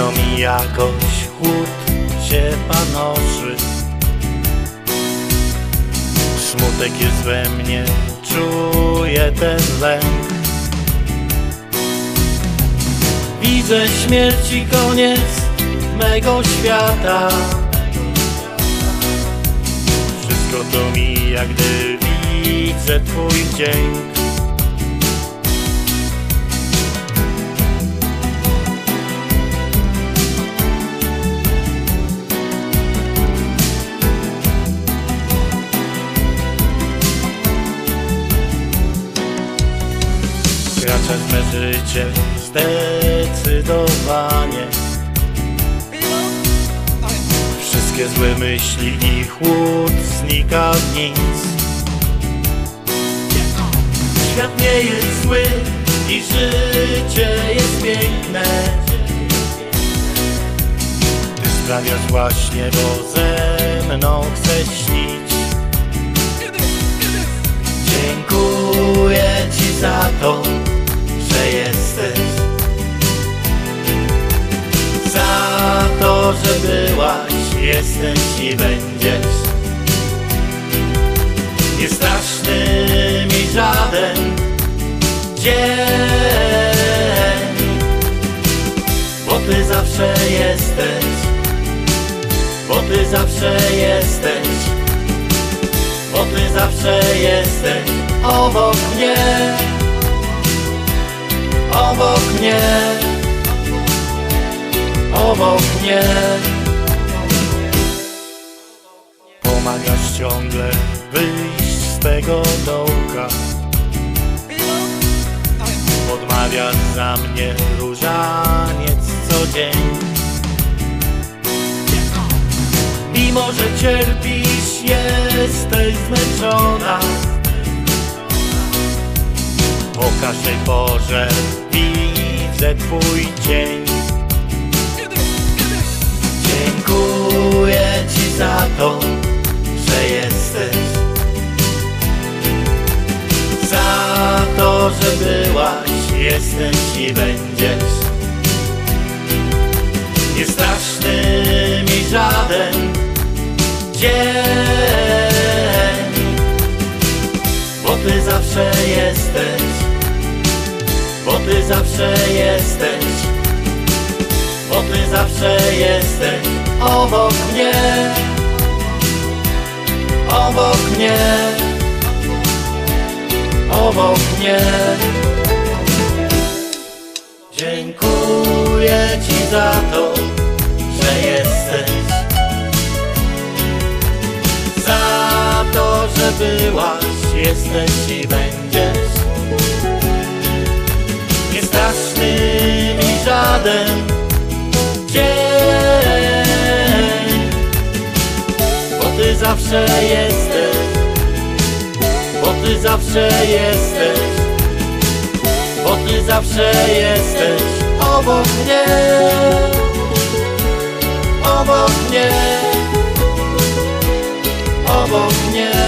Trudno mi jakoś chłód się panoszy. Smutek jest we mnie, czuję ten lęk. Widzę śmierci koniec mego świata. Wszystko to mija, gdy widzę Twój wdzięk Wkraczasz w me życie zdecydowanie. Wszystkie złe myśli i chłód znika w nic. Świat nie jest zły i życie jest piękne. Ty sprawiasz właśnie, bo ze mną że byłaś, jesteś i będziesz. Nie straszny mi żaden dzień Bo Ty zawsze jesteś Bo Ty zawsze jesteś. Bo ty zawsze jesteś obok mnie Obok mnie Obok mnie. Pomagasz ciągle wyjść z tego dołka. Odmawiasz za mnie różaniec co dzień. Mimo, że cierpisz, jesteś zmęczona. O każdej porze widzę Twój cień to, że jesteś. Za to, że byłaś, jesteś i będziesz. Nie straszny mi żaden dzień Bo Ty zawsze jesteś. Bo Ty zawsze jesteś. Bo Ty zawsze jesteś obok mnie Obok mnie. Obok mnie. Dziękuję Ci za to, że jesteś. Za to, że byłaś, jesteś i będziesz zawsze jesteś Bo Ty zawsze jesteś Bo Ty zawsze jesteś obok mnie Obok mnie Obok mnie.